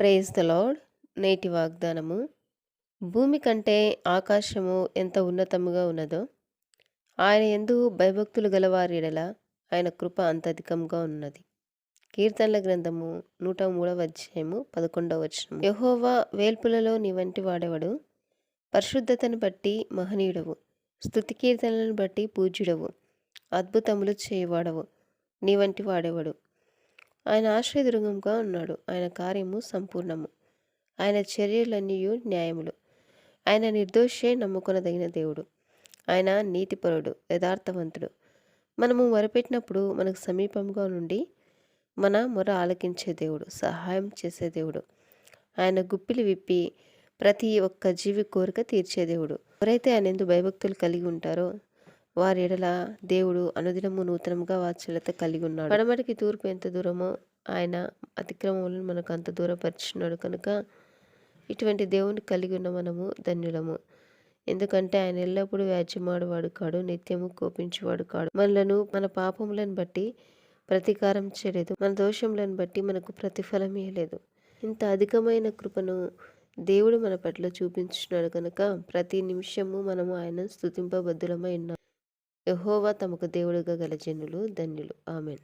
Praise the lord నేటి వాగ్దానము భూమి కంటే ఆకాశము ఎంత ఉన్నతముగా ఉన్నదో ఆయన ఎందు భయభక్తులు గలవారి ఎడల ఆయన కృప అంత అధికంగా ఉన్నది. కీర్తనల గ్రంథము నూట మూడవ అధ్యాయము పదకొండవ వచనం యహోవా వేల్పులలో నీ వంటి వాడెవడు? పరిశుద్ధతను బట్టి మహనీయుడవు. స్థుతి కీర్తనలను బట్టి పూజ్యుడవు. అద్భుతములు చేయవాడవు. నీ వంటి వాడెవడు? ఆయన ఆశ్రయదుర్గంగా ఉన్నాడు. ఆయన కార్యము సంపూర్ణము. ఆయన చర్యలన్నీ న్యాయములు. ఆయన నిర్దోషే నమ్ముకొనదగిన దేవుడు. ఆయన నీతిపరుడు యథార్థవంతుడు. మనము మొరపెట్టినప్పుడు మనకు సమీపంగా నుండి మన మొర ఆలకించే దేవుడు సహాయం చేసే దేవుడు. ఆయన గుప్పిలి విప్పి ప్రతి ఒక్క జీవి కోరిక తీర్చే దేవుడు. ఎవరైతే ఆయన ఎందు భయభక్తులు కలిగి ఉంటారో వారి ఎడల దేవుడు అనుదినము నూతనంగా వాత్సల్యత కలిగి ఉన్నాడు. పడమటికి తూర్పు ఎంత దూరమో ఆయన అతిక్రమములను మనకు అంత దూరపరిచినాడు కనుక ఇటువంటి దేవుని కలిగి ఉన్న మనము ధన్యులము. ఎందుకంటే ఆయన ఎల్లప్పుడూ వ్యాజ్యమాడువాడు కాడు నిత్యము కోపించేవాడు కాడు. మనలను మన పాపములను బట్టి ప్రతీకారం చేయలేదు. మన దోషములను బట్టి మనకు ప్రతిఫలం ఇవ్వలేదు ఇంత అధికమైన కృపను దేవుడు మన పట్ల చూపించున్నాడు కనుక ప్రతి నిమిషము మనము ఆయన స్థుతింపబద్ధులమై ఉన్నాం. యహోవా తమకు దేవుడుగా గల జనులు ధన్యులు. ఆమెన్.